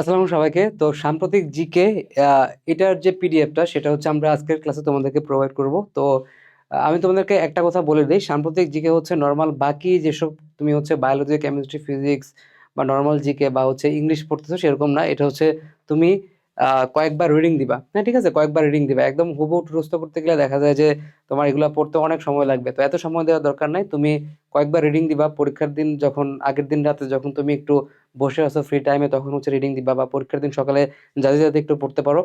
আসসালামু সবাইকে। তো সাম্প্রতিক জিকে এটার যে পিডিএফটা সেটা হচ্ছে আমরা আজকের ক্লাসে তোমাদেরকে প্রোভাইড করব। তো আমি তোমাদেরকে একটা কথা বলে দিই। সাম্প্রতিক জিকে হচ্ছে নর্মাল বাকি যেসব তুমি হচ্ছে বায়োলজি কেমিস্ট্রি ফিজিক্স বা নর্মাল জিকে বা হচ্ছে ইংলিশ পড়তেছো, সেরকম না। এটা হচ্ছে তুমি কয়েকবার রিডিং দিবা। হ্যাঁ ঠিক আছে? কয়েকবার রিডিং দিবা। একদম হুবহু মুখস্থ করতে গেলে দেখা যায় যে তোমার এগুলো পড়তে অনেক সময় লাগবে। তো এত সময় দেওয়ার দরকার নাই। তুমি কয়েকবার রিডিং দিবা। পরীক্ষার দিন যখন, আগের দিন রাতে যখন তুমি একটু বসে আছো ফ্রি টাইমে তখন হচ্ছে রিডিং দিবা বা পরীক্ষার দিন সকালে যাতে যাতে একটু পড়তে পারো।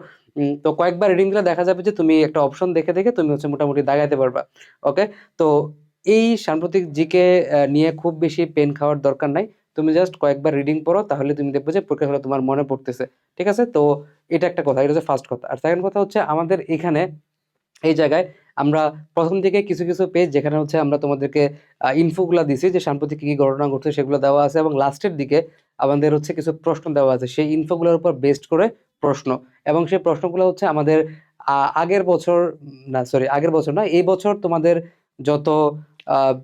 তো কয়েকবার রিডিং দিলে দেখা যাবে যে তুমি একটা অপশন দেখে দেখে তুমি হচ্ছে মোটামুটি দাগাইতে পারবা। ওকে তো এই সাম্প্রতিক জিকে নিয়ে খুব বেশি পেন খাওয়ার দরকার নাই। তুমি জাস্ট কয়েকবার রিডিং পড়ো, তাহলে তুমি দেখবে যে পরীক্ষার হলে তোমার মনে পড়তেছে। ঠিক আছে? তো এটা একটা কথা, এটা হচ্ছে ফার্স্ট কথা। আর সেকেন্ড কথা হচ্ছে আমাদের এখানে এই জায়গায় আমরা প্রথম দিকে কিছু কিছু পেজ যেখানে হচ্ছে আমরা তোমাদেরকে ইনফোগুলো দিছি যে সাম্প্রতিক কি কি ঘটনা ঘটছে, সেগুলো দেওয়া আছে এবং লাস্টের দিকে আমাদের হচ্ছে কিছু প্রশ্ন দেওয়া আছে। সেই ইনফোগুলোর উপর বেস্ট করে প্রশ্ন। এবং সেই প্রশ্নগুলো হচ্ছে আমাদের আগের বছর, না সরি আগের বছর না এই বছর তোমাদের যত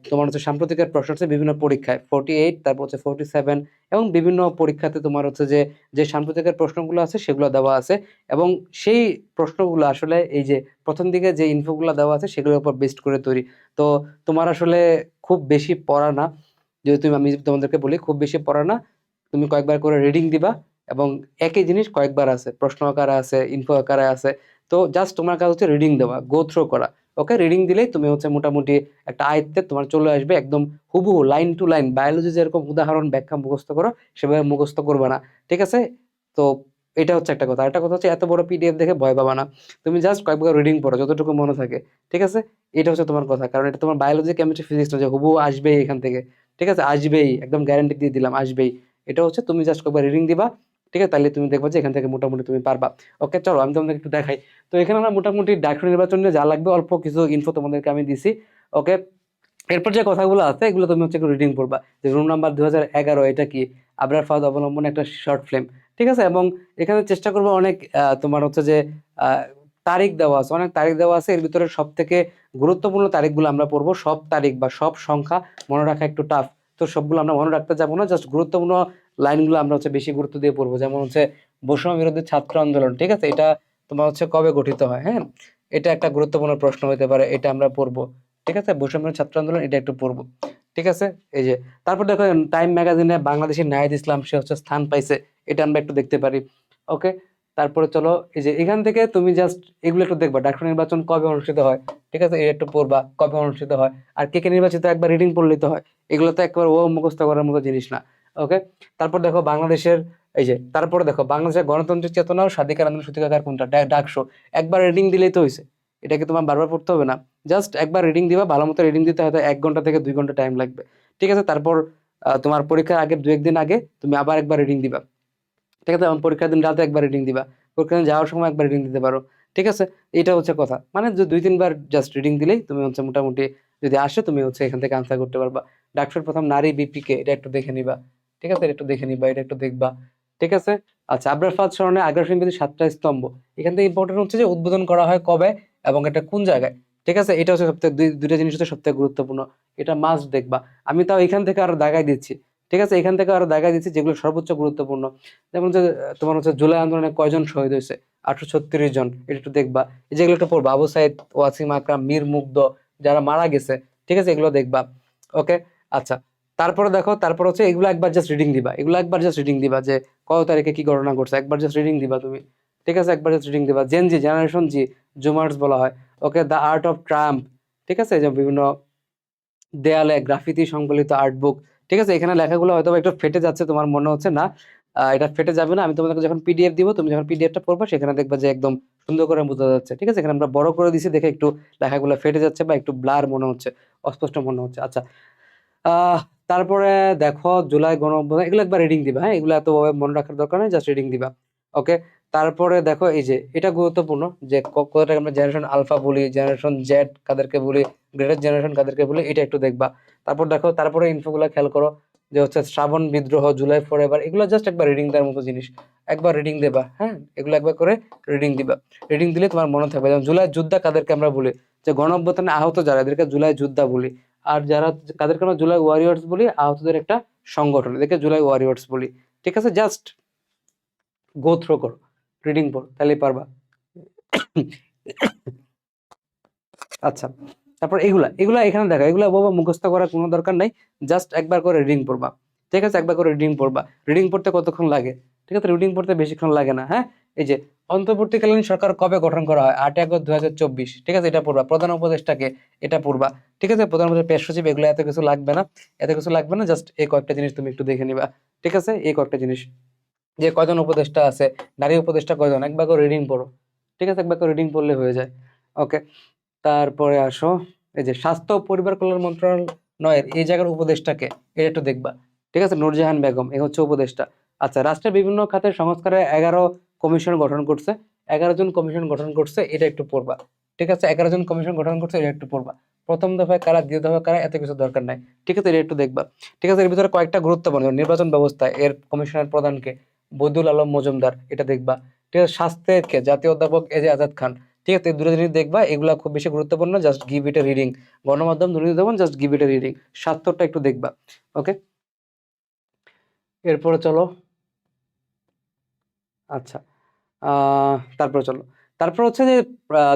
তোমার হচ্ছে সাম্প্রতিকের প্রশ্ন হচ্ছে বিভিন্ন পরীক্ষায় ফোর্টি এইট তারপর হচ্ছে ফোর্টি সেভেন এবং বিভিন্ন পরীক্ষাতে তোমার হচ্ছে যে যে সাম্প্রতিকের প্রশ্নগুলো আছে সেগুলো দেওয়া আছে এবং সেই প্রশ্নগুলো আসলে এই যে প্রথম দিকে যে ইনফোগুলো দেওয়া আছে সেগুলোর উপর বেস্ট করে তৈরি। তো তোমার আসলে খুব বেশি পড়া না, যেহেতু আমি তোমাদেরকে বলি খুব বেশি পড়া না, তুমি কয়েকবার করে রিডিং দিবা এবং একই জিনিস কয়েকবার আছে, প্রশ্ন আকারে আছে ইনফো আকারে আছে, তো জাস্ট তোমার কাজ হচ্ছে রিডিং দেওয়া গো থ্রো করা। ওকে? রিডিং দিলেই তুমি হচ্ছে মোটামুটি একটা আয়ত্তে তোমার চলে আসবে, একদম হুবহু লাইন টু লাইন বায়োলজি যেরকম উদাহরণ ব্যাখ্যা মুখস্থ করো, সেভাবে মুখস্থ করবে না। ঠিক আছে? তো এটা হচ্ছে একটা কথা। একটা কথা হচ্ছে, এত বড় পিডিএফ দেখে ভয় পাবা না। তুমি জাস্ট কয়েকবার রিডিং পড়ো, যতটুকু মনে থাকে। ঠিক আছে? এটা হচ্ছে তোমার কথা। কারণ এটা তোমার বায়োলজি কেমিস্ট্রি ফিজিক্স না যে হুবহু আসবেই এখান থেকে। ঠিক আছে? আসবেই। একদম গ্যারান্টি দিয়ে দিলাম, আসবেই। এটা হচ্ছে তুমি জাস্ট কয়েকবার রিডিং দিবা। ঠিক আছে? তাহলে তুমি দেখব যে এখান থেকে মোটামুটি তুমি পারবা। ওকে চলো, আমি তোমাদের একটু দেখাই। তো এখানে আমরা মোটামুটি ডাক্তার নির্বাচন যা লাগবে, অল্প কিছু ইনফো তোমাদেরকে আমি দিছি। ওকে এরপর যে কথাগুলো আছে, এগুলো তুমি হচ্ছে একটু রিডিং পড়বা। যে রুম নাম্বার দু হাজার এগারো, এটা কি? আবরার ফাদ অবলম্বন একটা শর্ট ফিল্ম ঠিক আছে? এবং এখানে চেষ্টা করব অনেক তোমার হচ্ছে যে তারিখ দেওয়া আছে। অনেক তারিখ দেওয়া আছে। এর ভিতরে সব থেকে গুরুত্বপূর্ণ তারিখগুলো আমরা পড়ব। সব তারিখ বা সব সংখ্যা মনে রাখা একটু টাফ তো সবগুলো আমরা মনে রাখতে যাব না। জাস্ট গুরুত্বপূর্ণ লাইনগুলো আমরা হচ্ছে বেশি গুরুত্ব দিয়ে পড়ব। যেমন হচ্ছে বৈষম্য বিরোধী ছাত্র আন্দোলন, ঠিক আছে? এটা তোমার হচ্ছে কবে গঠিত হয় হ্যাঁ? এটা একটা গুরুত্বপূর্ণ প্রশ্ন হতে পারে, এটা আমরা পড়ব, ঠিক আছে? বৈষম্য ছাত্র আন্দোলন, এটা একটু পড়ব, ঠিক আছে? এই যে, তারপর দেখো টাইম ম্যাগাজিনে বাংলাদেশের নাহিদ ইসলাম, সে হচ্ছে স্থান পাইছে, এটা আমরা একটু দেখতে পারি, ওকে? তারপরে চলো, এই যে, এখান থেকে তুমি জাস্ট এগুলো একটু দেখবা ডাক্তার নির্বাচন কবে অনুষ্ঠিত হয়, ঠিক আছে? এটা একটু পড়বা, কবে অনুষ্ঠিত হয়, আর কে কে নির্বাচিত, একবার রিডিং পড়লেই তো হয়, এগুলো তো একবার ও মুখস্থ করার মতো জিনিস না। ওকে তারপর দেখো বাংলাদেশের, এই যে, তারপরে দেখো বাংলাদেশের গণতান্ত্রিক চেতনা ও স্বাধিকার আন্দোলন সূতিকাগার কোনটা? ডাকশো একবার রিডিং দিলেই তো হয়েছে এটাকে তোমার বারবার পড়তে হবে না। জাস্ট একবার রিডিং দিবা, ভালো মতো রিডিং দিতে হয়তো এক ঘণ্টা থেকে দুই ঘণ্টা টাইম লাগবে। ঠিক আছে? তারপর তোমার পরীক্ষার আগে দু একদিন আগে তুমি আবার একবার রিডিং দিবা। ঠিক আছে? পরীক্ষার দিন রাতে একবার রিডিং দিবা। পরীক্ষার দিন যাওয়ার সময় একবার রিডিং দিতে পারো। ঠিক আছে? এটা হচ্ছে কথা। মানে যে দুই তিনবার জাস্ট রিডিং দিলেই তুমি হচ্ছে মোটামুটি যদি আসে, তুমি হচ্ছে এখান থেকে আনসার করতে পারবা। ডাক্তার প্রথম নারী বিপিকে এটা একটু দেখে নিবা। ঠিক আছে একটু দেখে নিবা, এটা একটু দেখবা। ঠিক আছে? আচ্ছা আবরার ফাদ স্মরণে আগ্রাসন বিধি সাতটা স্তম্ভ। এখান থেকে ইম্পর্টেন্ট হচ্ছে যে উদ্বোধন করা হয় কবে এবং এটা কোন জায়গায়? ঠিক আছে? এটা হচ্ছে সবথেকে দুইটা জিনিস হচ্ছে সবথেকে গুরুত্বপূর্ণ। এটা মাস্ট দেখবা। আমি তাও এখান থেকে আরও দাগাই দিচ্ছি। ঠিক আছে? এখান থেকে আরও দাগাই দিচ্ছি যেগুলো সর্বোচ্চ গুরুত্বপূর্ণ। যেমন যে তোমার হচ্ছে জুলাই আন্দোলনে কয়জন শহীদ হয়েছে? আটশো ছত্রিশ জন। এটা একটু দেখবা। এই যেগুলো একটু পড়বা, আবু সাইদ, ওয়াসিম আকরাম, মীর মুগ্ধ যারা মারা গেছে, ঠিক আছে? এগুলো দেখবা। ওকে আচ্ছা। তারপরে দেখো, তারপর হচ্ছে এগুলো একবার জাস্ট রিডিং দিবা। এগুলো একবার জাস্ট রিডিং দিবা যে কত তারিখে কি ঘটনা ঘটছে একবার জাস্ট রিডিং দিবা তুমি। ঠিক আছে? একবার জাস্ট রিডিং দিবা। Gen Z generation Z zoomers বলা হয়। Okay the art of Trump ঠিক আছে? যে বিভিন্ন দেয়ালে গ্রাফিতি সংবলিত আর্ট বুক ঠিক আছে? এখানে লেখাগুলো হয়তো একটু ফেটে যাচ্ছে, তোমার মনে হচ্ছে না। এটা ফেটে যাবে না। আমি তোমাদেরকে যখন পিডিএফ দিব, তুমি যখন পিডিএফটা পড়বা, সেখানে দেখবা যে একদম সুন্দর করে বোঝা যাচ্ছে। ঠিক আছে? এখানে আমরা বড় করে দিছি, দেখে একটু লেখাগুলো ফেটে যাচ্ছে বা একটু ব্লার মনে হচ্ছে, অস্পষ্ট মনে হচ্ছে। আচ্ছা। তারপরে দেখো জুলাই গণ এগুলো একবার রিডিং দিবা হ্যাঁ? এগুলো এতভাবে মনে রাখার দরকার নেই জাস্ট রিডিং দিবা ওকে তারপরে দেখো এই যে, এটা গুরুত্বপূর্ণ যে কোথাটাকে আমরা জেনারেশন আলফা বলি জেনারেশন জেড কাদেরকে বলি গ্রেটার জেনারেশন কাদেরকে বলি, এটা একটু দেখবা। তারপর দেখো, তারপরে ইনফোগুলো খেয়াল করো যে হচ্ছে শ্রাবণ বিদ্রোহ, জুলাই ফর এভার এগুলো জাস্ট একবার রিডিং দেওয়ার মতো জিনিস। একবার রিডিং দেবা হ্যাঁ? এগুলো একবার করে রিডিং দিবা। রিডিং দিলে তোমার মনে থাকবে, যেমন জুলাই যোদ্ধা কাদেরকে আমরা বলি, যে গণ অভ্যুত্থানে আহত যারা, এদেরকে জুলাই যোদ্ধা বলি। আর যারা কাদেরকে আমরা জুলাই ওয়ারিয়র্স বলি, আহতদের একটা সংগঠন। এদেরকে জুলাই ওয়ারিয়র্স বলি। ঠিক আছে? জাস্ট গো থ্রো করো। রিডিং পড়ো, তাহলেই পারবা। আচ্ছা তারপর এগুলা এগুলা এখানে দেখো, এগুলা বাবা মুখস্থ করার কোনো দরকার নাই। জাস্ট একবার করে রিডিং পড়বা। ঠিক আছে? একবার করে রিডিং পড়বা। রিডিং পড়তে কতক্ষণ লাগে? ঠিক আছে? রিডিং পড়তে বেশিক্ষণ লাগে না হ্যাঁ? এই যে, অন্তর্বর্তীকালীন সরকার কবে গঠন করা হয়? আট আগস্ট দু হাজার চব্বিশ। ঠিক আছে, এটা পড়বা। প্রধান উপদেষ্টাকে এটা পড়বা। ঠিক আছে, প্রধান উপদেষ্টা, পেশ সচিব, এগুলো এত কিছু লাগবে না। এত কিছু লাগবে না জাস্ট এই কয়েকটা জিনিস তুমি একটু দেখে নিবা। ঠিক আছে, এই কয়েকটা জিনিস। যে, কয়জন উপদেষ্টা আছে? নারী উপদেষ্টা কয়জন? একবার করে রিডিং পড়ো। ঠিক আছে একবার করে রিডিং পড়লে হয়ে যায়। ওকে তারপরে আসো। এই যে, স্বাস্থ্য পরিবার কল্যাণ মন্ত্রণালয়ের এই জায়গার উপদেষ্টাকে এটা একটু দেখবা। ঠিক আছে, নুরজাহান বেগম, এ হচ্ছে উপদেষ্টা। আচ্ছা রাষ্ট্রের বিভিন্ন খাতের সংস্কারে এগারো কমিশন গঠন করছে, এগারো জন কমিশন গঠন করছে, এটা একটু পড়বা। ঠিক আছে? এগারো জন কমিশন গঠন করছে, এটা একটু পড়বা। প্রথম দফায় কারা, দ্বিতীয় দফায় কারা, এত কিছু দরকার নাই। ঠিক আছে? এটা একটু দেখবা। ঠিক আছে? এর ভিতরে কয়েকটা গুরুত্বপূর্ণ নির্বাচন ব্যবস্থা, এর কমিশনার প্রধানকে, বৈদুল আলম মজুমদার, এটা দেখবা। ঠিক আছে? স্বাস্থ্যের কে জাতীয় অধ্যাপক এজে আজাদ খান। ঠিক আছে? দুটো জিনিস দেখবা, এগুলা খুব বেশি গুরুত্বপূর্ণ just give it a reading গণমাধ্যম দুর্নীতি দমন just give it a reading স্বাস্থ্যটা একটু দেখবা ওকে এরপরে চলো। আচ্ছা। তারপরে চলো। তারপর হচ্ছে যে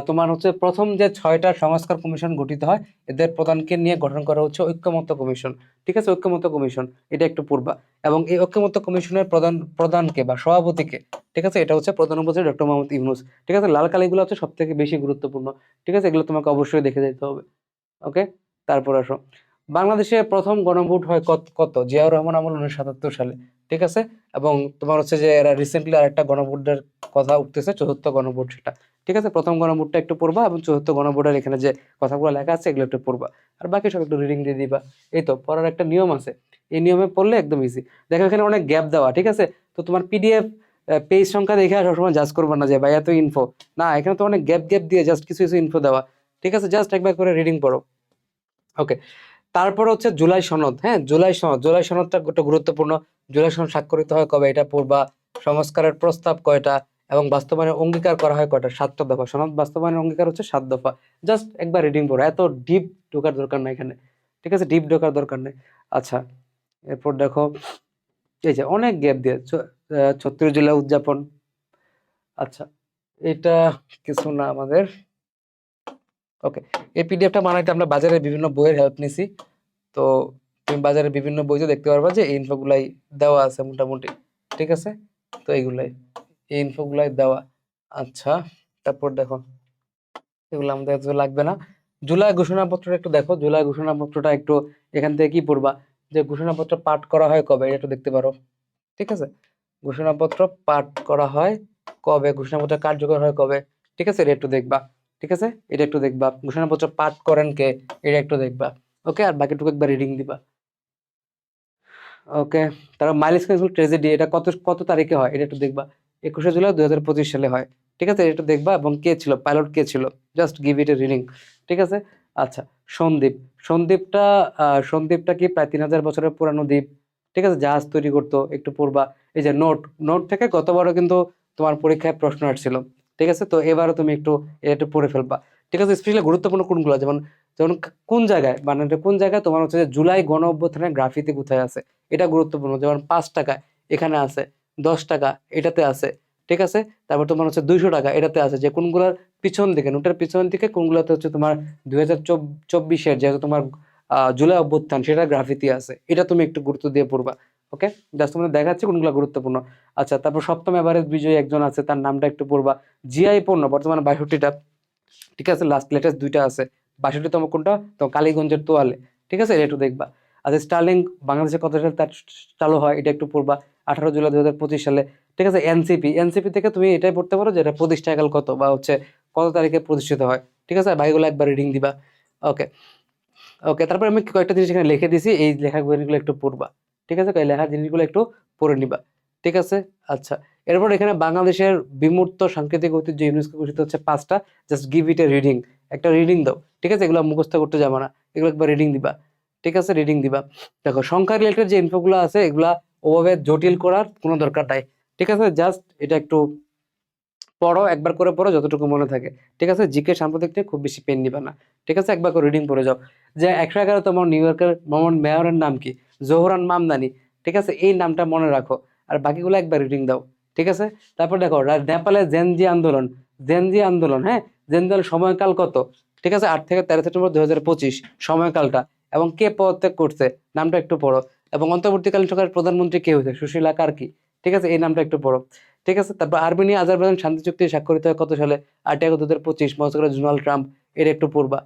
তোমার হচ্ছে প্রথম যে ছয়টা সংস্কার কমিশন গঠিত হয়, এদের প্রধানকে নিয়ে গঠন করা হচ্ছে ঐক্যমত্য কমিশন। ঠিক আছে? ঐক্যমত্য কমিশন, এটা একটু পূর্বা। এবং এই ঐক্যমত্য কমিশনের প্রধান, প্রধানকে বা সভাপতিকে, ঠিক আছে? এটা হচ্ছে প্রধান ডক্টর মোহাম্মদ ইউনুস। ঠিক আছে? লাল কালিগুলো হচ্ছে সব থেকে বেশি গুরুত্বপূর্ণ। ঠিক আছে? এগুলো তোমাকে অবশ্যই দেখে যেতে হবে। ওকে? তারপর আসো। বাংলাদেশে প্রথম গণভোট হয় কত কত? জিয়াউর রহমান আমল উনিশশো সাতাত্তর সালে, ঠিক আছে? এবং তোমার হচ্ছে যে এরা রিসেন্টলি আর একটা গণভোটের কথা উঠতেছে, চতুর্থ গণভোট সেটা, ঠিক আছে? প্রথম গণভোটটা একটু পড়বা এবং চতুর্থ গণভোটের এখানে যে কথাগুলো লেখা আছে, এগুলো একটু পড়বা। আর বাকি সব একটু রিডিং দিয়ে দিবা। এই তো, পড়ার একটা নিয়ম আছে। এই নিয়মে পড়লে একদম ইজি দেখো, এখানে অনেক গ্যাপ দেওয়া, ঠিক আছে? তো তোমার পিডিএফ পেজ সংখ্যা দেখে সবসময় জাজ করবা না যে ভাই এত ইনফো না, এখানে তো অনেক গ্যাপ গ্যাপ দিয়ে জাস্ট কিছু কিছু ইনফো দেওয়া, ঠিক আছে? জাস্ট একবার করে রিডিং পড়ো। ওকে তারপর হচ্ছে জুলাই সনদ হ্যাঁ? জুলাই সনদ, জুলাই সনদটা একটা গুরুত্বপূর্ণ। জুলাই সনদ স্বাক্ষরিত হয় কবে? এটা পূর্বা সংস্কারের প্রস্তাব কয়টা এবং বাস্তবায়নের অঙ্গীকার করা হয় কয়টা? সাতটা দফা। সনদ বাস্তবায়নের অঙ্গীকার হচ্ছে সাত দফা। জাস্ট একবার রিডিং পড়ো। এত ডিপ ঢোকার দরকার নাই এখানে। ঠিক আছে? ডিপ ঢোকার দরকার নেই। আচ্ছা এরপর দেখো, এই যে অনেক গ্যাপ দিয়ে ছত্রিশ জুলাই উদযাপন। আচ্ছা এটা কিছু না আমাদের। ওকে এই পিডিএফটা বানাইতে আমরা বাজারে বিভিন্ন বইয়ের হেল্প নিছি। তো তুমি বাজারে বিভিন্ন বইতে দেখতে পারবা যে এই ইনফোগুলাই দেওয়া আছে মোটামুটি। ঠিক আছে? তো এইগুলাই, এই ইনফোগুলাই দেওয়া। আচ্ছা তারপর দেখো। এগুলো আমাদের এত লাগবে না। জুলাই ঘোষণাপত্রটা একটু দেখো। জুলাই ঘোষণাপত্রটা একটু এখান থেকে কি পড়বা? যে ঘোষণাপত্র পাঠ করা হয় কবে? এটা একটু দেখতে পারো। ঠিক আছে? ঘোষণাপত্র পাঠ করা হয় কবে? ঘোষণাপত্র কার্যকর হয় কবে? ঠিক আছে? এটা একটু দেখবা। ঠিক আছে? এটা একটু দেখবা। ঘোষণাপত্র পাঠ করেন কে এটা একটু দেখবা। ওকে? আর বাকিটুকু একবার রিডিং দিবা। ওকে? তারপর মাইলস ক্যান্সেল ট্রেজেডি এটা কত কত তারিখে হয়? এটা একটু দেখবা। একুশে জুলাই দুই হাজার পঁচিশ সালে হয়। ঠিক আছে? এটা দেখবা এবং কে ছিল? পাইলট কে ছিল? Just give it a reading ঠিক আছে? আচ্ছা সন্দীপ। সন্দীপটা আহ, সন্দ্বীপটা কি প্রায় তিন হাজার বছরের পুরানো দ্বীপ? ঠিক আছে? জাহাজ তৈরি করতো একটু পড়বা এই যে নোট নোট থেকে গতবারও কিন্তু তোমার পরীক্ষায় প্রশ্ন আসছিল। ঠিক আছে? তো এবারও তুমি একটু এটা পড়ে ফেলবা। ঠিক আছে? স্পেশালি গুরুত্বপূর্ণ কোনগুলো? যেমন যেমন কোন জায়গায়? মানে কোন জায়গায়? তোমার হচ্ছে যে জুলাই গণ অভ্যুত্থানের গ্রাফিতে কোথায় আছে? এটা গুরুত্বপূর্ণ। যেমন পাঁচ টাকা, এখানে আছে। দশ টাকা, এটাতে আছে। ঠিক আছে? তারপর তোমার হচ্ছে দুইশো টাকা, এটাতে আছে। যে কোনগুলোর পিছন দিকে, নোটের পিছন দিকে, কোনগুলোতে হচ্ছে তোমার দুই হাজার চব্বিশের যেহেতু তোমার জুলাই অভ্যুত্থান সেটা গ্রাফিতি আছে। এটা তুমি একটু গুরুত্ব দিয়ে পড়বা। ওকে জাস্ট তোমাদের দেখাচ্ছি কোনগুলো গুরুত্বপূর্ণ। আচ্ছা তারপর সপ্তম এভারেজ বিজয়ী একজন আছে, তার নামটা একটু পড়বা জিআই পণ্য, বর্তমানে বাষট্টিটা। ঠিক আছে লাস্ট লেটেস্ট দুইটা আছে। বাষট্টিতম কোনটা? তো কালীগঞ্জের তোয়ালে। ঠিক আছে, এটা একটু দেখবা। আচ্ছা স্টার্লিং বাংলাদেশে কত সালে তার চালু হয়, এটা একটু পড়বা। আঠারো জুলাই দু হাজার পঁচিশ সালে। ঠিক আছে এনসিপি এনসিপি থেকে তুমি এটাই পড়তে পারো যে এটা প্রতিষ্ঠাকাল কত বা হচ্ছে কত তারিখে প্রতিষ্ঠিত হয়। ঠিক আছে বাইগুলো একবার রিডিং দিবা। ওকে ওকে তারপরে আমি কয়েকটা জিনিস এখানে লিখে দিছি, এই লেখাগুলো একটু পড়বা। ঠিক আছে? লেখার জিনিসগুলো একটু পড়ে নিবা। ঠিক আছে? আচ্ছা। এরপর এখানে বাংলাদেশের বিমূর্ত সাংকেতিক ঐতিহ্য ইউনেস্কো ঘোষিত হচ্ছে পাঁচটা। Just give it a reading একটা রিডিং দাও। ঠিক আছে? এগুলো মুখস্থ করতে যাব না। এগুলো একবার রিডিং দিবা। ঠিক আছে? রিডিং দিবা। দেখো, সংখ্যা রিলেটেড যে ইনফোগুলো আছে, এগুলা ওভাবে জটিল করার কোনো দরকার নাই। ঠিক আছে? জাস্ট এটা একটু পড়ো, একবার করে পড়ো, যতটুকু মনে থাকে। ঠিক আছে? জিকে সাম্প্রতিক নিয়ে খুব বেশি পেন নিবা না। ঠিক আছে? একবার করে রিডিং পড়ে যাও। যে একশো এগারো তোমার নিউ ইয়র্কের মোহাম্মদ মেয়রের নাম কি? জোহরান মামদানি, ঠিক আছে? এই নামটা মনে রাখো। আর বাকিগুলো একবার রিডিং দাও, ঠিক আছে? তারপর দেখো নেপালে জেনজি আন্দোলন জেনজি আন্দোলন হ্যাঁ? জেনজি আন্দোলন সময়কাল কত? ঠিক আছে? আট থেকে তেরো সেপ্টেম্বর দু হাজার পঁচিশ সময়কালটা। এবং কে পদত্যাগ করছে? নামটা একটু পড়ো। এবং অন্তর্বর্তীকালীন সরকারের প্রধানমন্ত্রী কে হয়েছে? সুশীলা কার্কি, ঠিক আছে? এই নামটা একটু পড়ো। ঠিক আছে? তারপর আর্মেনিয়া, আজারবাইজান শান্তি চুক্তি স্বাক্ষরিত হয় কত সালে? আট আগস্ট দু হাজার পঁচিশ মস্কোর ডোনাল্ড ট্রাম্প, এর একটু পড়বা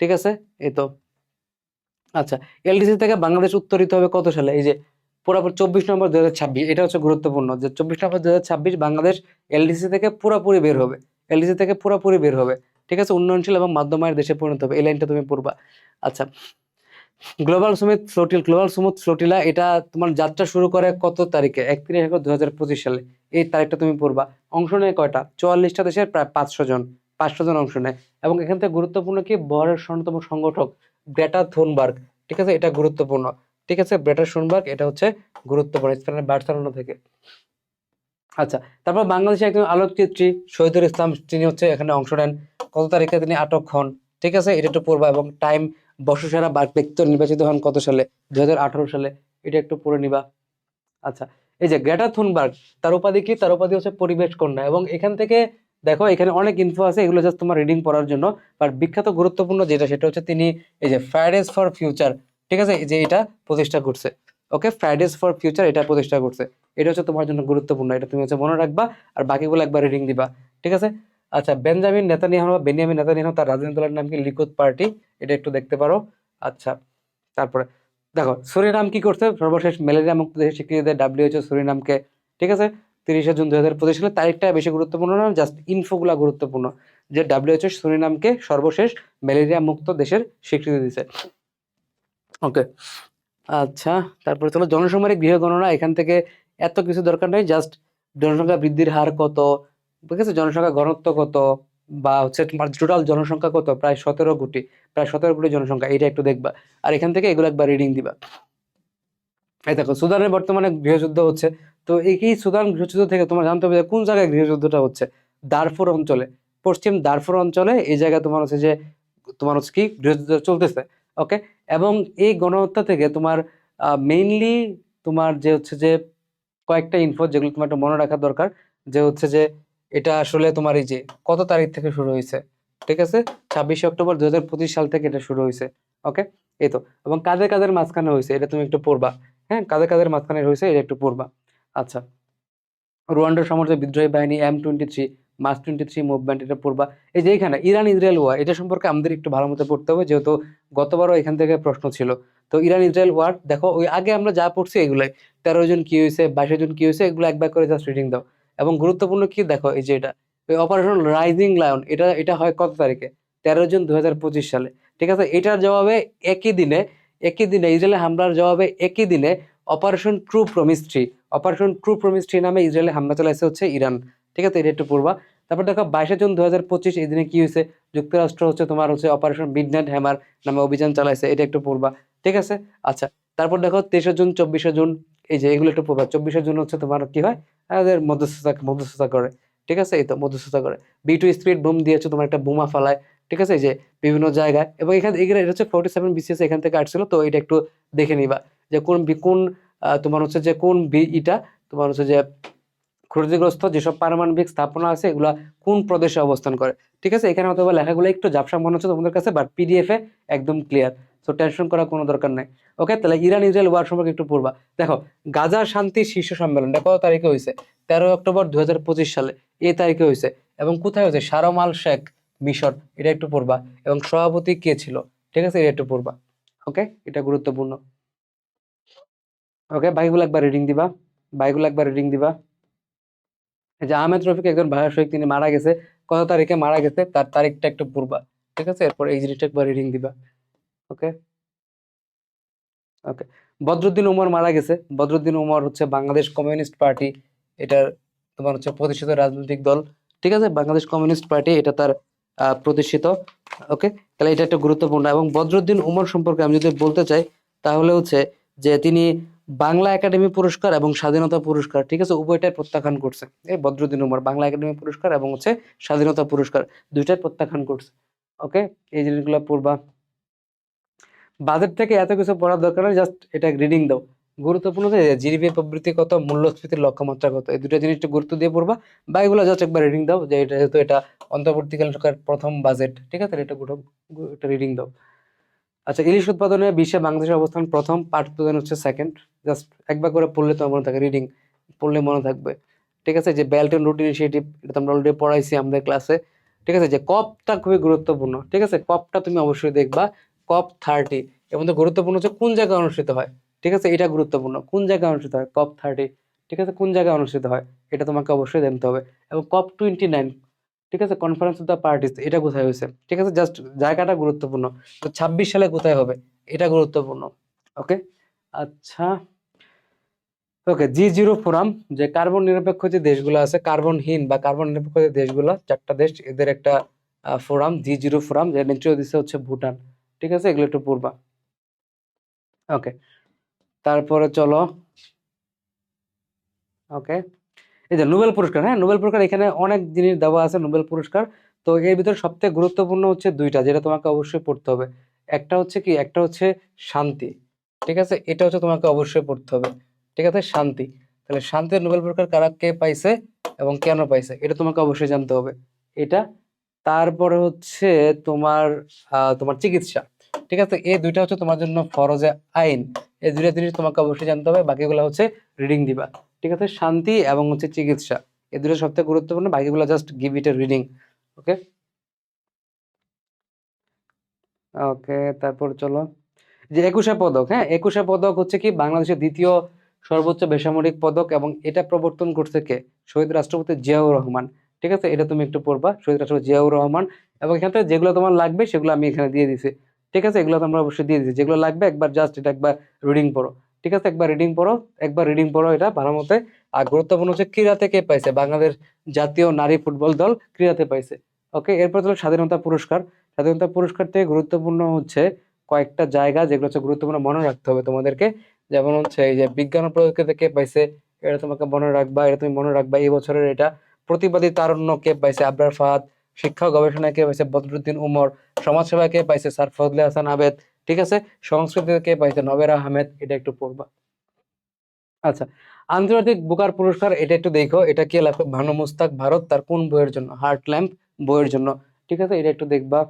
ঠিক আছে? এই তো। আচ্ছা এলডিসি থেকে বাংলাদেশ উত্তরিত হবে কত সালে? এই যে পুরোপুরি চব্বিশ নম্বর দু হাজার ছাব্বিশ, এটা হচ্ছে গুরুত্বপূর্ণ যে চব্বিশ নম্বর দু হাজার ছাব্বিশ বাংলাদেশ এলডিসি থেকে পুরোপুরি বের হবে। এলডিসি থেকে পুরোপুরি বের হবে। ঠিক আছে, উন্নয়নশীল এবং মাধ্যমায়ের দেশে পরিণত হবে। এই লাইনটা তুমি পড়বা। আচ্ছা global Sumud flotilla, global Sumud flotilla, এটা তোমার যাত্রা শুরু করে কত তারিখে? একত্রিশ আগস্ট দু হাজার পঁচিশ সালে। এই তারিখটা তুমি পড়বা। অংশ নেয় কয়টা? চুয়াল্লিশটা দেশের প্রায় পাঁচশো জন পাঁচশো জন অংশ নেয়। এবং এখান থেকে গুরুত্বপূর্ণ কি? বরের অন্যতম সংগঠক গ্রেটা থুনবার্গ। ঠিক আছে? এটা গুরুত্বপূর্ণ। ঠিক আছে? গ্রেটা থুনবার্গ, এটা হচ্ছে গুরুত্বপূর্ণ স্পেনের বার্সেলোনা থেকে। আচ্ছা তারপর বাংলাদেশে একজন আলোকচিত্রী, শহীদুল ইসলাম, তিনি হচ্ছে এখানে অংশ নেন। কত তারিখে তিনি আটক হন? ঠিক আছে? এটা একটু পড়বা এবং টাইম, বর্ষসেরা বা ব্যক্তি নির্বাচিত হন কত সালে? দুই হাজার আঠারো সালে। এটা একটু পড়ে নিবা। আচ্ছা এই যে গ্রেটা থুনবার্গ, তার উপাধি কি? তার উপাধি হচ্ছে পরিবেশ কন্যা এবং এখান থেকে দেখো, এখানে অনেক ইনফো আছে, এগুলো জাস্ট তোমার রিডিং পড়ার জন্য। বাট বিখ্যাত গুরুত্বপূর্ণ যেটা, সেটা হচ্ছে তিনি এই যে ফ্রাইডেজ ফর ফিউচার ঠিক আছে? যে এটা প্রতিষ্ঠা করছে। ওকে ফ্রাইডেজ ফর ফিউচার এটা প্রতিষ্ঠা করছে। এটা হচ্ছে তোমার জন্য গুরুত্বপূর্ণ, এটা তুমি হচ্ছে মনে রাখবা, আর বাকিগুলো একবার রিডিং দিবা, ঠিক আছে? আচ্ছা বেঞ্জামিন নেতানিয়াহু বা বেনিয়ামিন নেতানিয়াহু তার রাজনৈতিক দলের নাম কি? লিকুদ পার্টি এটা একটু দেখতে পারো। আচ্ছা তারপরে দেখো সুরিনাম কি করছে? সর্বশেষ ম্যালেরিয়া মুক্ত দেশে স্বীকৃতি দেয় ডাব্লিউএইচও সুরিনামকে ঠিক আছে? তিরিশে জুন দুই হাজার পঁচিশ সালে তারিখটা বেশি গুরুত্বপূর্ণ না জাস্ট ইনফোগুলা গুরুত্বপূর্ণ। যে ডাব্লিউএইচও সুরিনামকে সর্বশেষ ম্যালেরিয়া মুক্ত দেশের স্বীকৃতি দিয়েছে। ওকে আচ্ছা তারপরে চলো জনসংখ্যার গৃহ গণনা এখান থেকে এত কিছু দরকার নেই জাস্ট জনসংখ্যা বৃদ্ধির হার কত ঠিক আছে জনসংখ্যা ঘনত্ব কত বা হচ্ছে তোমার টোটাল জনসংখ্যা কত প্রায় সতেরো কোটি প্রায় সতেরো কোটি জনসংখ্যা এটা একটু দেখবা। আর এখান থেকে এগুলো একবার রিডিং দিবা। এই দেখো সুদানের বর্তমানে গৃহযুদ্ধ হচ্ছে তো এই সুদান গৃহযুদ্ধ থেকে তোমার জানতে হবে কোন জায়গায় গৃহযুদ্ধটা হচ্ছে? দারফুর অঞ্চলে। পশ্চিম দারফুর অঞ্চলে এই জায়গায় তোমার হচ্ছে যে, তোমার হচ্ছে কি গৃহযুদ্ধ চলতেছে ওকে এবং এই গণহত্যা থেকে তোমার মেইনলি তোমার যে হচ্ছে যে কয়েকটা ইনফো যেগুলো তোমার একটু মনে রাখা দরকার, যে হচ্ছে যে এটা আসলে তোমার এই যে কত তারিখ থেকে শুরু হয়েছে, ঠিক আছে? ছাব্বিশে অক্টোবর দুই হাজার পঁচিশ সাল থেকে এটা শুরু হয়েছে ওকে এই তো। এবং কাদের কাদের মাঝখানে হয়েছে, এটা তুমি একটু পড়বা হ্যাঁ? কাদের কাদের মাঝখানে হয়েছে, এটা একটু পড়বা। আচ্ছা। রুয়ান্ডার সমর্থিত বিদ্রোহী বাহিনী M twenty three March twenty three movement এটা পড়বা এই যে এখানে ইরান ইসরায়েল ওয়ার এটা সম্পর্কে আমাদের একটু ভালো মতো পড়তে হবে, যেহেতু গতবারও এখান থেকে প্রশ্ন ছিল। তো ইরান ইসরায়েল ওয়ার দেখো, ওই আগে আমরা যা পড়ছি এগুলাই। তেরো জন কি হয়েছে, বাইশ জন কি হয়েছে, এগুলো একবার করে জাস্ট রিডিং দাও। এবং গুরুত্বপূর্ণ কি, দেখো, এই যে এটা, ওই অপারেশন রাইজিং লায়ন এটা এটা হয় কত তারিখে? তেরো জুন দু সালে। ঠিক আছে, এটার জবাবে একই দিনে একই দিনে ইসরায়েলের হামলার জবাবে একই দিনে operation true promise three operation true promise three নামে ইসরায়েলে হামলা চালাইছে হচ্ছে ইরান। ঠিক আছে, এটা একটু পড়বা। তারপর দেখো, বাইশে জুন দু হাজার পঁচিশ এই দিনে কি হয়েছে? যুক্তরাষ্ট্র হচ্ছে তোমার হচ্ছে অপারেশন মিডনাইট হ্যামার নামে অভিযান চালাইছে, এটা একটু পড়বা। ঠিক আছে? আচ্ছা তারপর দেখো, তেইশে জুন, চব্বিশে জুন, এই যে এগুলো একটু পড়বা। চব্বিশে জুন হচ্ছে তোমার কি হয়? আমাদের মধ্যস্থতা মধ্যস্থতা করে। ঠিক আছে? এই তো, মধ্যস্থতা করে। বি টু স্পিড বুম দিয়েছে, তোমার একটা বোমা ফালায়। ঠিক আছে? এই যে বিভিন্ন জায়গায়। এবং এখানে এখানে এটা হচ্ছে ফোর্টি সেভেন বিসিএস এখান থেকে আসছিল, তো এটা একটু দেখে নিবা। যে কোন কোন তোমার হচ্ছে যে কোন ইটা তোমার হচ্ছে যে ক্ষতিগ্রস্ত যেসব পারমাণবিক স্থাপনা আছে, এগুলা কোন প্রদেশে অবস্থান করে। ঠিক আছে? এখানে অথবা লেখাগুলো একটু ঝাপসা মনে হচ্ছে তোমাদের কাছে বাট পিডিএফ এ একদম ক্লিয়ার তো টেনশন করার কোনো দরকার নাই। ওকে তাহলে ইরান, ইসরায়েল ওয়ার সম্পর্কে একটু পড়বা। দেখো, গাজা শান্তি শীর্ষ সম্মেলনটা কত তারিখে হয়েছে তেরো অক্টোবর দুই হাজার পঁচিশ সালে। এই তারিখে হয়েছে এবং কোথায় হয়েছে সারম আল শেখ মিশর, এটা একটু পড়বা। এবং সভাপতি কে ছিল? ঠিক আছে? এটা একটু পড়বা। ওকে এটা গুরুত্বপূর্ণ। ওকে বাইকগুলো একবার রিডিং দিবা। বাইকগুলো একবার রিডিং দিবা। যে আহমেদ রফিক একজন ভাষা শহীদ, তিনি মারা গেছে। কত তারিখে মারা গেছে, তার তারিখটা একটু পড়বা। ঠিক আছে? এরপর এই জিনিসটা একবার রিডিং দিবা। ওকে ওকে বদরুদ্দিন উমর মারা গেছে। বদরুদ্দিন উমর হচ্ছে বাংলাদেশ কমিউনিস্ট পার্টি এটার তোমার হচ্ছে প্রতিষ্ঠিত রাজনৈতিক দল। ঠিক আছে? বাংলাদেশ কমিউনিস্ট পার্টি এটা তার প্রতিষ্ঠিত। ওকে তাহলে এটা একটা গুরুত্বপূর্ণ। এবং বদরুদ্দিন উমর সম্পর্কে আমি যদি বলতে চাই, তাহলে হচ্ছে যে তিনি বাংলা একাডেমি পুরস্কার এবং স্বাধীনতা পুরস্কার, ঠিক আছে? উভয়টাই প্রত্যাখ্যান করছে। এই বদরুদ্দিন উমর, বাংলা একাডেমি পুরস্কার এবং হচ্ছে স্বাধীনতা পুরস্কার, দুইটাই প্রত্যাখ্যান করছে। ওকে? এই জিনিসগুলো পড়বা। বাজেট থেকে এত কিছু পড়ার দরকার নেই, জাস্ট এটা রিডিং দাও। গুরুত্বপূর্ণ যে জিডিপি প্রবৃত্তি কত, মূল্যস্ফীতির লক্ষ্যমাত্রা কত, এই দুটো জিনিস একটু গুরুত্ব দিয়ে পড়বা। বা এগুলো জাস্ট একবার রিডিং দাও, যে এটা যেহেতু এটা অন্তর্বর্তীকালীন সরকার প্রথম বাজেট, ঠিক আছে? এটা গুটো রিডিং দাও। আচ্ছা ইলিশ উৎপাদনে বিশ্বে বাংলাদেশের অবস্থান প্রথম পাট উৎপাদন হচ্ছে সেকেন্ড জাস্ট একবার করে পড়লে তোমার মনে থাকে রিডিং পড়লে মনে থাকবে। ঠিক আছে, যে বেল্ট এন্ড রুট ইনিশিয়েটিভ এটা তো আমরা অলরেডি পড়াইছি আমাদের ক্লাসে ঠিক আছে, যে কপটা খুবই গুরুত্বপূর্ণ। ঠিক আছে কপটা তুমি অবশ্যই দেখবা কপ থার্টি এর মধ্যে গুরুত্বপূর্ণ হচ্ছে কোন জায়গায় অনুষ্ঠিত হয়। ঠিক আছে, এটা গুরুত্বপূর্ণ। কোন জায়গায় অনুষ্ঠিত হয়? কপ থার্টি ঠিক আছে, কোন জায়গায় অনুষ্ঠিত হয়? এটা তোমাকে অবশ্যই জানতে হবে। এবং কপ টোয়েন্টি নাইন ঠিক আছে? কনফারেন্স অফ দ্য পার্টিস এটা কোথায় হয়েছে? ঠিক আছে? জাস্ট জায়গাটা গুরুত্বপূর্ণ। তো ছাব্বিশ সালে কোথায় হবে? এটা গুরুত্বপূর্ণ। ওকে আচ্ছা। ওকে জি জিরো ফোরাম যে কার্বন নিরপেক্ষ যে দেশগুলো আছে কার্বনহীন বা কার্বন নিরপেক্ষ যে দেশগুলো, চারটা দেশ, এদের একটা ফোরাম জি জিরো ফোরাম যে নেতৃত্ব দিচ্ছে হচ্ছে ভুটান। ঠিক আছে? এগুলো একটু পূর্বা ওকে তারপরে চলো। ওকে এই যে নোবেল পুরস্কার হ্যাঁ? নোবেল পুরস্কার এখানে অনেক জিনিস দেওয়া আছে নোবেল পুরস্কার। তো এর ভিতরে সবথেকে গুরুত্বপূর্ণ হচ্ছে দুইটা, যেটা তোমাকে অবশ্যই পড়তে হবে। একটা হচ্ছে কি? একটা হচ্ছে শান্তি, ঠিক আছে? এটা হচ্ছে তোমাকে অবশ্যই পড়তে হবে, ঠিক আছে? শান্তি। তাহলে শান্তির নোবেল পুরস্কার কারা কে পাইছে এবং কেন পাইছে, এটা তোমাকে অবশ্যই জানতে হবে। এটা, তারপরে হচ্ছে তোমার তোমার চিকিৎসা, ঠিক আছে? এই দুইটা হচ্ছে তোমার জন্য ফরজে আইন, এই দুইটা জিনিস তোমাকে অবশ্যই জানতে হবে, বাকিগুলো হচ্ছে রিডিং দিবা। ঠিক আছে? শান্তি এবং হচ্ছে চিকিৎসা। এই দুটো সবথেকে গুরুত্বপূর্ণ। বাকিগুলো just give it a reading okay okay তারপর চলো। যে একুশে পদক হ্যাঁ? একুশে পদক হচ্ছে কি? বাংলাদেশের দ্বিতীয় সর্বোচ্চ বেসামরিক পদক এবং এটা প্রবর্তন করছে কে? শহীদ রাষ্ট্রপতি জিয়াউর রহমান। ঠিক আছে? এটা তুমি একটু পড়বা। শহীদ রাষ্ট্রপতি জিয়াউর রহমান এবং এখান থেকে যেগুলো তোমার লাগবে সেগুলো আমি এখানে দিয়ে দিছি। ঠিক আছে? এগুলো তোমরা অবশ্যই দিয়ে দিছি। যেগুলো লাগবে একবার জাস্ট এটা একবার রিডিং পড়ো। ঠিক আছে, একবার রিডিং পড়ো, একবার রিডিং পড়ো এটা ভালো মতে। আর গুরুত্বপূর্ণ হচ্ছে ক্রীড়াতে কে পাইছে? বাংলাদেশ জাতীয় নারী ফুটবল দল ক্রীড়াতে পাইছে। ওকে এরপর হলো স্বাধীনতা পুরস্কার। স্বাধীনতা পুরস্কার থেকে গুরুত্বপূর্ণ হচ্ছে কয়েকটা জায়গা যেগুলো হচ্ছে গুরুত্বপূর্ণ মনে রাখতে হবে তোমাদেরকে। যেমন হচ্ছে এই যে বিজ্ঞান প্রযুক্তিতে কে পাইছে, এটা তোমাকে মনে রাখবা, এটা তুমি মনে রাখবা এই বছরের এটা। প্রতিবাদী তারুণ্য কে পাইছে? আবরার ফাহাদ। শিক্ষা ও গবেষণায় কে পাইছে? বদরুদ্দিন উমর। সমাজসেবায় কে পাইছে? স্যার ফজলে হাসান আবেদ। ঠিক আছে? সংস্কৃতিতে কে পাইছে নবের আহমেদ, এটা একটু পড়বা। আচ্ছা আন্তর্জাতিক বুকার পুরস্কার, এটা একটু দেখো, এটা কে লাভ ভানু মুস্তাক ভারত? তার কোন বইয়ের জন্য? হার্ট ল্যাম্প বইয়ের জন্য। ঠিক আছে? এটা একটু দেখবা।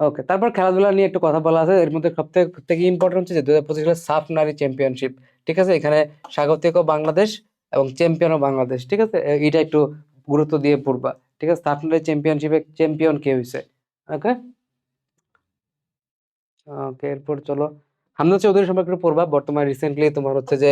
ওকে তারপর খেলাধুলা নিয়ে একটু কথা বলা আছে। এর মধ্যে সবথেকে থেকে ইম্পর্টেন্ট হচ্ছে যে দু হাজার পঁচিশ সালে সাফ নারী চ্যাম্পিয়নশিপ ঠিক আছে? এখানে স্বাগতিকও বাংলাদেশ এবং চ্যাম্পিয়নও বাংলাদেশ। ঠিক আছে? এটা একটু গুরুত্ব দিয়ে পড়বা। ঠিক আছে? সাফ নারী চ্যাম্পিয়নশিপে চ্যাম্পিয়ন কে হয়েছে ওকে এরপর চলো। হামজা চৌধুরী সম্পর্কে পড়বা। বর্তমানে রিসেন্টলি তোমার হচ্ছে যে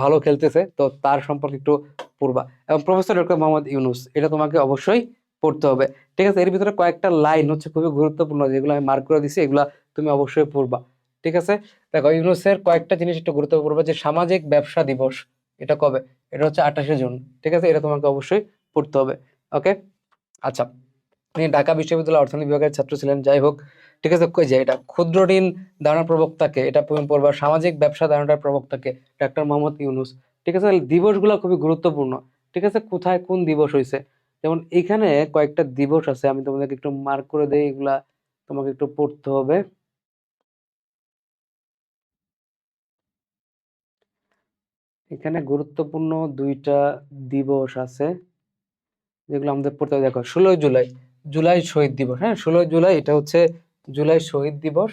ভালো খেলতেছে। তো তার সম্পর্কে একটু পড়বা। এবং প্রফেসর ডক্টর মোহাম্মদ ইউনুস, এটা তোমাকে অবশ্যই পড়তে হবে। ঠিক আছে, এর ভিতরে কয়েকটা লাইন হচ্ছে খুবই গুরুত্বপূর্ণ, যেগুলো আমি মার্ক করে দিছি, এগুলা তুমি অবশ্যই পড়বা। ঠিক আছে? দেখো, ইউনুসের কয়েকটা জিনিস একটু গুরুত্বপূর্ণ পড়বা, যে সামাজিক ব্যবসা দিবস, এটা কবে? এটা হচ্ছে আঠাশে জুন। ঠিক আছে? এটা তোমাকে অবশ্যই পড়তে হবে। ওকে? আচ্ছা। তিনি ঢাকা বিশ্ববিদ্যালয়ের অর্থনীতি বিভাগের ছাত্র ছিলেন। যাই হোক ঠিক আছে, কই যে এটা ক্ষুদ্র ঋণ ধারণার প্রবক্তাকে, এটা তুমি পড়বা সামাজিক ব্যবসা ধারণার প্রবক্তাকে, ডাক্তার মোহাম্মদ ইউনুস। ঠিক আছে দিবসগুলো খুবই গুরুত্বপূর্ণ। ঠিক আছে, কোথায় কোন দিবস হয়েছে যেমন এখানে কয়েকটা দিবস আছে, আমি তোমাদেরকে একটু মার্ক করে দেই, এগুলা তোমাকে একটু পড়তে হবে। এখানে গুরুত্বপূর্ণ দুইটা দিবস আছে, যেগুলো আমাদের পড়তে দেখো, ষোলোই জুলাই জুলাই শহীদ দিবস। হ্যাঁ ষোলোই জুলাই, এটা হচ্ছে জুলাই শহীদ দিবস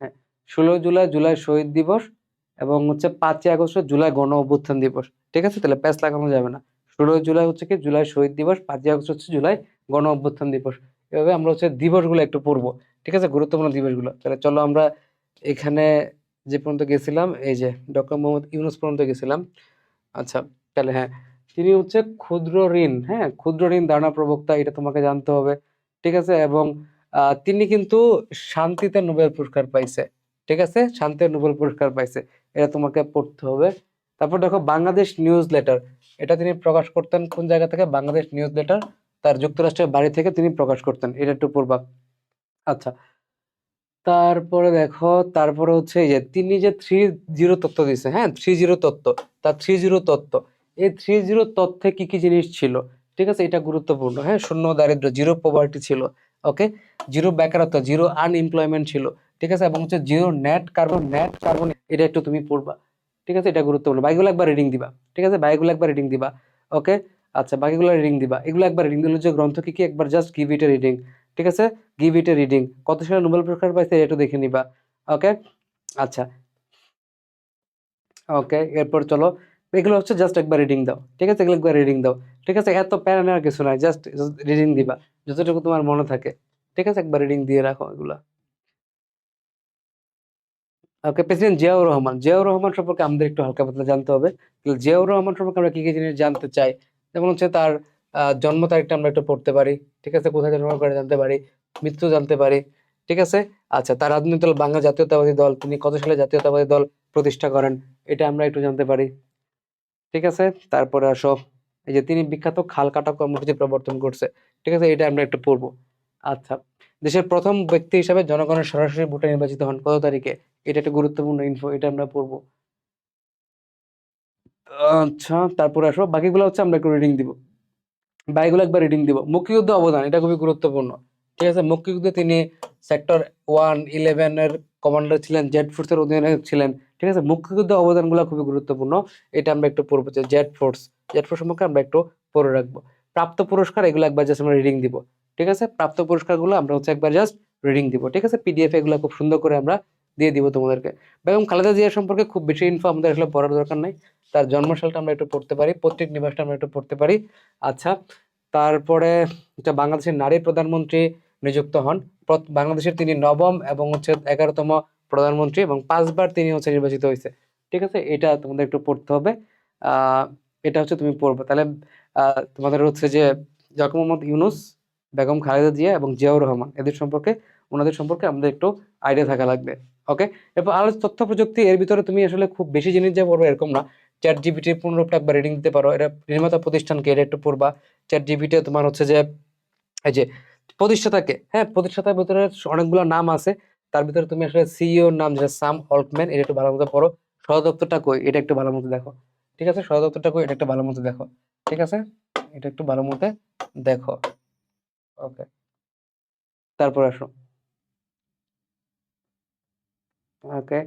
হ্যাঁ ষোলোই জুলাই জুলাই শহীদ দিবস এবং হচ্ছে পাঁচই আগস্ট জুলাই গণ অভ্যুত্থান দিবস, ঠিক আছে? তাহলে প্যাচ লাগানো যাবে না। ষোলোই জুলাই হচ্ছে কি? জুলাই শহীদ দিবস, পাঁচই আগস্ট হচ্ছে জুলাই গণ অভ্যুত্থান দিবস। এভাবে আমরা হচ্ছে দিবসগুলো একটু পড়ব, ঠিক আছে? গুরুত্বপূর্ণ দিবসগুলো। তাহলে চলো আমরা এখানে যে পর্যন্ত গেছিলাম, এই যে ডক্টর মোহাম্মদ ইউনুস পর্যন্ত গেছিলাম। আচ্ছা তাহলে হ্যাঁ তিনি হচ্ছে ক্ষুদ্র ঋণ হ্যাঁ ক্ষুদ্র ঋণ ধারণা প্রবক্তা, এটা তোমাকে জানতে হবে, ঠিক আছে? এবং তিনি কিন্তু শান্তিতে নোবেল পুরস্কার পাইছে। ঠিক আছে? শান্তিতে নোবেল পুরস্কার পাইছে। এটা তোমাকে পড়তে হবে। তারপর দেখো, বাংলাদেশ নিউজ লেটার এটা তিনি প্রকাশ করতেন কোন জায়গা থেকে? বাংলাদেশ নিউজ লেটার তার যুক্তরাষ্ট্রের বাড়ি থেকে তিনি প্রকাশ করতেন। এটা একটু পড়বা। আচ্ছা। তারপরে দেখো, তারপরে হচ্ছে যে, তিনি যে থ্রি জিরো তত্ত্ব দিয়েছে হ্যাঁ? থ্রি জিরো তত্ত্ব। তার থ্রি জিরো তত্ত্ব। এই থ্রি জিরো তত্ত্বে কি কি জিনিস ছিল? ঠিক আছে? এটা গুরুত্বপূর্ণ হ্যাঁ? শূন্য, দারিদ্র, জিরো পভার্টি ছিল। ওকে? জিরো বেকারত্ব, জিরো আনএমপ্লয়মেন্ট ছিল, ঠিক আছে? এবং হচ্ছে zero net carbon net carbon এটা একটু তুমি পড়বা, ঠিক আছে? এটা গুরুত্বপূর্ণ। বাকিগুলো একবার রিডিং দিবা, ঠিক আছে? বাকিগুলো একবার রিডিং দিবা, ওকে? আচ্ছা বাকিগুলো রিডিং দিবা। এগুলো একবার রিডিং দিলে যে গ্রন্থ কি কি? একবার জাস্ট গিভ ইট রিডিং ঠিক আছে? গিভ ইট রিডিং কত সালে নোবেল পুরস্কার পাইছে এটা দেখে নিবা, ওকে? আচ্ছা। ওকে, এরপর চলো। এগুলো হচ্ছে জাস্ট একবার রিডিং দাও, ঠিক আছে? এগুলো একবার রিডিং দাও, ঠিক আছে? এত প্যারা নেওয়ার কিছু নাই জাস্ট রিডিং দিবা। যতটুকু তোমার মনে থাকে। ঠিক আছে, একবার রিডিং দিয়ে রাখো এগুলা। Okay, president Ziaur Rahman. Ziaur Rahman সম্পর্কে আমাদের একটু হালকা পাতলা জানতে হবে। জিয়াউর রহমান সম্পর্কে আমরা কি কি জিনিস জানতে চাই? যেমন হচ্ছে তার জন্ম তারিখটা আমরা একটু পড়তে পারি। ঠিক আছে, কোথায় জন্মগ্রহণ করে জানতে পারি, মৃত্যু জানতে পারি। ঠিক আছে? আচ্ছা তার রাজনৈতিক দল বাংলা জাতীয়তাবাদী দল, তিনি কত সালে জাতীয়তাবাদী দল প্রতিষ্ঠা করেন, এটা আমরা একটু জানতে পারি। ঠিক আছে? তারপরে আসো। এই যে তিনি বিখ্যাত খাল কাটা কর্মসূচি প্রবর্তন করছে। ঠিক আছে? এটা আমরা একটু পড়ব। আচ্ছা দেশের প্রথম ব্যক্তি হিসাবে জনগণের সরাসরি ভোটে নির্বাচিত হন কত তারিখে? এটা একটা গুরুত্বপূর্ণ ইনফো এটা আমরা পড়ব। আচ্ছা তারপরে আসো। বাকিগুলো হচ্ছে আমরা একটু রিডিং দিব। বাকিগুলো একবার রিডিং দিব। মুক্তিযুদ্ধ অবদান, এটা খুবই গুরুত্বপূর্ণ। ঠিক আছে? মুক্তিযুদ্ধে তিনি সেক্টর ওয়ান ইলেভেন এর কমান্ডার ছিলেন জেড ফোর্সের অধীনে ছিলেন। ঠিক আছে? মুক্তিযুদ্ধ অবদানগুলো খুবই গুরুত্বপূর্ণ, এটা আমরা একটু পড়ব জেড ফোর্স ফোর্স সম্পর্কে আমরা একটু পড়ে রাখব। প্রাপ্ত পুরস্কার, এগুলো একবার জাস্ট আমরা রিডিং দিব, ঠিক আছে? প্রাপ্ত পুরস্কারগুলো আমরা হচ্ছে একবার জাস্ট রিডিং দিব, ঠিক আছে? পিডিএফ এগুলো খুব সুন্দর করে আমরা দিয়ে দিব তোমাদেরকে। বেগম খালেদা জিয়া সম্পর্কে খুব বেশি ইনফো আমাদের আসলে পড়ার দরকার নাই। তার জন্মসালটা আমরা একটু পড়তে পারি, পৈতৃক নিবাসটা আমরা একটু পড়তে পারি। আচ্ছা তারপরে এটা বাংলাদেশের নারী প্রধানমন্ত্রী নিযুক্ত হন। বাংলাদেশের তিনি নবম এবং হচ্ছে এগারোতম প্রধানমন্ত্রী এবং পাঁচবার তিনি হচ্ছে নির্বাচিত হয়েছে, ঠিক আছে? এটা তোমাদের একটু পড়তে হবে। এটা হচ্ছে তুমি পড়বে। তাহলে তোমাদের হচ্ছে যে জকর মোহাম্মদ, ইউনুস, বেগম খালেদা জিয়া এবং জিয়াউর রহমান, এদের সম্পর্কে, ওনাদের সম্পর্কে আমাদের একটু আইডিয়া থাকা লাগবে। ওকে এরপর আরও তথ্য প্রযুক্তি, এর ভিতরে তুমি আসলে খুব বেশি জিনিস যা পড়বে এরকম না। চ্যাট জিপিটির পূর্ণরূপটা একবার রিডিং দিতে পারো। এটা নির্মাতা প্রতিষ্ঠানকে এটা একটু পড়বা। চ্যাট জিপিটি তোমার হচ্ছে যে, এই যে প্রতিষ্ঠাতাকে হ্যাঁ প্রতিষ্ঠাতার ভিতরে অনেকগুলো নাম আছে। তার ভিতরে তুমি আসলে সিইওর নাম, যেটা সাম অল্টম্যান, এটা একটু ভালো মতো পড়ো। সদর দপ্তরটা কই? এটা একটু ভালো মতো দেখো। ঠিক আছে? সদর দপ্তরটা কই? এটা একটু ভালো মতো দেখো। ঠিক আছে? এটা একটু ভালো মতো দেখো। ওকে। তারপর আসো। ওকে।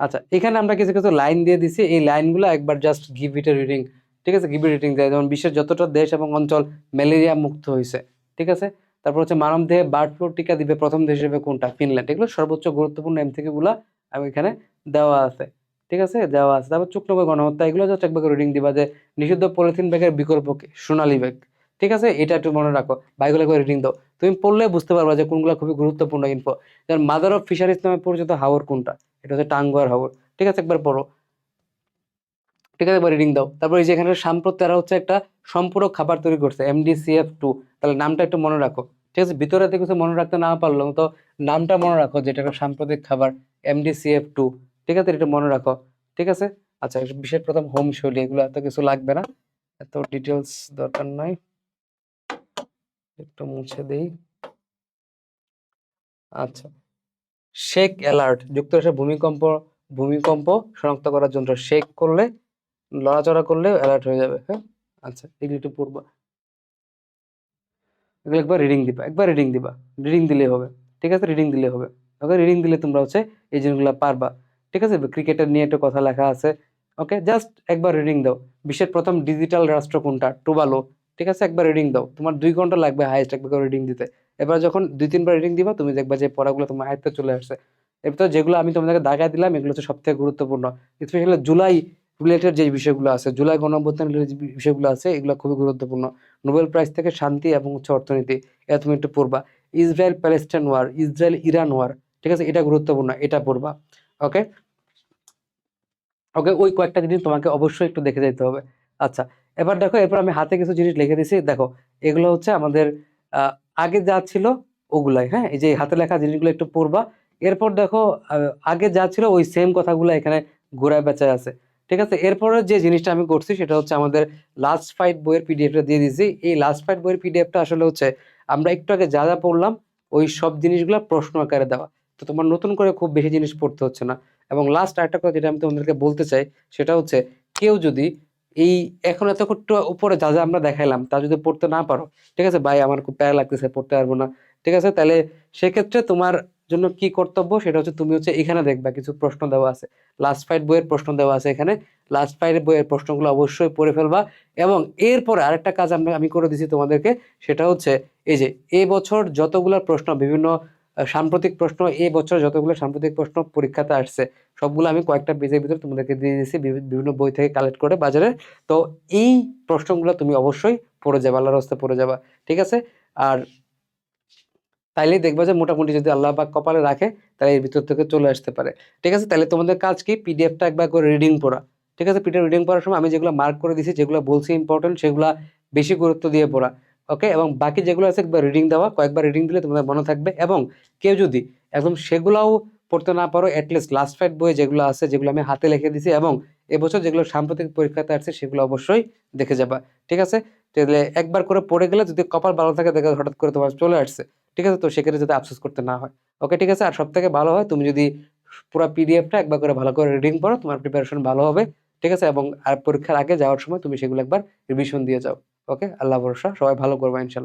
আচ্ছা এখানে আমরা কিছু কিছু লাইন দিয়ে দিছি। এই লাইনগুলো একবার just give it a reading ঠিক আছে? গিভ ইট রিডিং দেয়, যেমন বিশ্বের যতটা দেশ এবং অঞ্চল ম্যালেরিয়া মুক্ত হয়েছে। ঠিক আছে? তারপর হচ্ছে মানব দেহে বার্ড ফ্লু টিকা দিবে প্রথম দেশ হিসেবে কোনটা? ফিনল্যান্ড। এগুলো সর্বোচ্চ গুরুত্বপূর্ণ এম থেকে গুলা আমি এখানে দেওয়া আছে। ঠিক আছে? দেওয়া আছে। তারপর চুক্তনগর গণহত্যা, এগুলো জাস্ট একবার রিডিং দিবা যে নিষিদ্ধ পলিথিন ব্যাগের বিকল্প কি সোনালী ব্যাগ। ঠিক আছে? এটা একটু মনে রাখো। বাইগুলো একবার রিডিং দাও। তুমি পড়লে বুঝতে পারবা যে কোনগুলো খুবই গুরুত্বপূর্ণ ইনফো যেমন মাদার অফ ফিশারিজ নামে পরিচিত হাওর কোনটা? এটা হচ্ছে টাঙ্গুয়ার হাওর। ঠিক আছে? একবার পড়ো। ঠিক আছে? একবার রিডিং দাও। তারপর এই যে এখানে সাম্প্রত তারা হচ্ছে একটা সম্পূরক খাবার তৈরি করছে এমডিসিএফ টু তাহলে নামটা একটু মনে রাখো। ঠিক আছে? ভিতরে কিছু মনে রাখতে না পারলেও তো নামটা মনে রাখো, যেটা একটা সাম্প্রতিক খাবার এমডিসিএফ টু ঠিক আছে? এটা মনে রাখো। ঠিক আছে? আচ্ছা বিশেষ প্রথম হোম শৈলী এগুলো এত কিছু লাগবে না। এত ডিটেলস দরকার নাই। একটু মুছে দেই। আচ্ছা। শেক অ্যালার্ট যুক্তরাষ্ট্রের ভূমিকম্প ভূমিকম্প শনাক্ত করার যন্ত্র। শেক করলে, লড়াচড়া করলে অ্যালার্ট হয়ে যাবে হ্যাঁ? আচ্ছা এগুলো একটু পড়বা। এগুলো একবার রিডিং দিবা, একবার রিডিং দিবা। রিডিং দিলে হবে। ঠিক আছে? রিডিং দিলে হবে। ওকে রিডিং দিলে তোমরা হচ্ছে এই জিনিসগুলো পারবা। ঠিক আছে? ক্রিকেটের নিয়ে একটা কথা লেখা আছে। ওকে জাস্ট একবার রিডিং দাও। বিশ্বের প্রথম ডিজিটাল রাষ্ট্র কোনটা? টুবালো ঠিক আছে? একবার রিডিং দাও। তোমার দুই ঘণ্টা লাগবে হাইস্ট একবার রিডিং দিতে। এবার যখন দুই, তিনবার রিডিং দিবা, তুমি দেখবা যে পড়াগুলো তোমার আয়ত্তে চলে আসছে। এরপর যেগুলো আমি তোমাদেরকে দাগায় দিলাম, এগুলো হচ্ছে সব থেকে গুরুত্বপূর্ণ। স্পেশালি জুলাই রিলেটেড যে বিষয়গুলো আছে, জুলাই গণঅভ্যুত্থান related যে বিষয়গুলো আছে, এগুলো খুবই গুরুত্বপূর্ণ। নোবেল প্রাইজ থেকে শান্তি এবং হচ্ছে অর্থনীতি, এটা তুমি একটু পড়বা। Israel Palestine war Israel Iran war ঠিক আছে? এটা গুরুত্বপূর্ণ, এটা পড়বা। ওকে ওকে, ওই কয়েকটা জিনিস তোমাকে অবশ্যই একটু দেখে যেতে হবে। আচ্ছা এবার দেখো, এরপর আমি হাতে কিছু জিনিস লিখে দিছি। দেখো, এগুলো হচ্ছে আমাদের আগে যা ছিল ওগুলাই হ্যাঁ? এই যে হাতে লেখা জিনিসগুলো একটু পড়বা। এরপর দেখো আগে যা ছিল ওই সেম কথাগুলো এখানে ঘোরায় বেচায় আছে। ঠিক আছে? এরপরে যে জিনিসটা আমি করছি সেটা হচ্ছে আমাদের লাস্ট ফাইট বইয়ের পিডিএফটা দিয়ে দিয়েছি এই লাস্ট ফাইট বইয়ের পিডিএফটা আসলে হচ্ছে, আমরা একটু আগে যা যা পড়লাম, ওই সব জিনিসগুলো প্রশ্ন আকারে দেওয়া। তো তোমার নতুন করে খুব বেশি জিনিস পড়তে হচ্ছে না। এবং লাস্ট একটা কথা যেটা আমি তোমাদেরকে বলতে চাই, সেটা হচ্ছে কেউ যদি এই এখন এত একটু উপরে যা যা আমরা দেখাইলাম, তা যদি পড়তে না পারো, ঠিক আছে, ভাই, আমার খুব প্যারা লাগতেছে, পড়তে পারব না। ঠিক আছে, তাহলে সেক্ষেত্রে তোমার জন্য কি কর্তব্য? সেটা হচ্ছে তুমি হচ্ছে এখানে দেখবা, কিছু প্রশ্ন দেওয়া আছে। লাস্ট ফাইট বইয়ের প্রশ্ন দেওয়া আছে এখানে। লাস্ট ফাইট বইয়ের প্রশ্নগুলো অবশ্যই পড়ে ফেলবা এবং এরপরে আরেকটা কাজ আমরা, আমি করে দিছি তোমাদেরকে, সেটা হচ্ছে এই যে এই বছর যতগুলো প্রশ্ন বিভিন্ন সাম্প্রতিক প্রশ্ন, এই বছর যতগুলো সাম্প্রতিক প্রশ্ন পরীক্ষাতে আসছে, সবগুলো আমি কয়েকটা পেজের ভিতরে তোমাদেরকে দিয়ে দিয়েছি বিভিন্ন বই থেকে কালেক্ট করে বাজারে। তো এই প্রশ্নগুলো তুমি অবশ্যই পড়ে যাবে, আল্লাহর হস্তে পড়ে যাবা, ঠিক আছে? আর তাইলেই দেখবা যে মোটামুটি যদি আল্লাহ পাক কপালে রাখে, তাহলে এর ভিতর থেকে চলে আসতে পারে। ঠিক আছে? তাহলে তোমাদের কাজ কি? পিডিএফটা একবার করে রিডিং পড়া। ঠিক আছে? পিডিএফ রিডিং পড়ার সময় আমি যেগুলো মার্ক করে দিয়েছি, যেগুলো বলছি ইম্পর্টেন্ট সেগুলো বেশি গুরুত্ব দিয়ে পড়া। ওকে এবং বাকি যেগুলো আছে, একবার রিডিং দেওয়া, কয়েকবার রিডিং দিলে তোমাদের মনে থাকবে। এবং কেউ যদি একদম সেগুলাও পড়তে না পারো অ্যাটলিস্ট লাস্ট ফাইট বই যেগুলো আছে, যেগুলো আমি হাতে লিখে দিয়েছি এবং এবছর যেগুলো সাম্প্রতিক পরীক্ষাতে আসছে, সেগুলো অবশ্যই দেখে যাবা। ঠিক আছে? তাহলে একবার করে পড়ে গেলে যদি কপাল ভালো থাকে, দেখা হঠাৎ করে তোমার চলে আসছে। ঠিক আছে? তো সেক্ষেত্রে যাতে আফসোস করতে না হয়। ওকে ঠিক আছে? আর সব থেকে ভালো হয়, তুমি যদি পুরো পিডিএফটা একবার করে ভালো করে রিডিং পড়ো, তোমার প্রিপারেশন ভালো হবে। ঠিক আছে? এবং আর পরীক্ষার আগে যাওয়ার সময় তুমি সেগুলো একবার রিভিশন দিয়ে যাও। ওকে আল্লাহ ভরসা সবাই ভালো করবে ইনশাল্লাহ।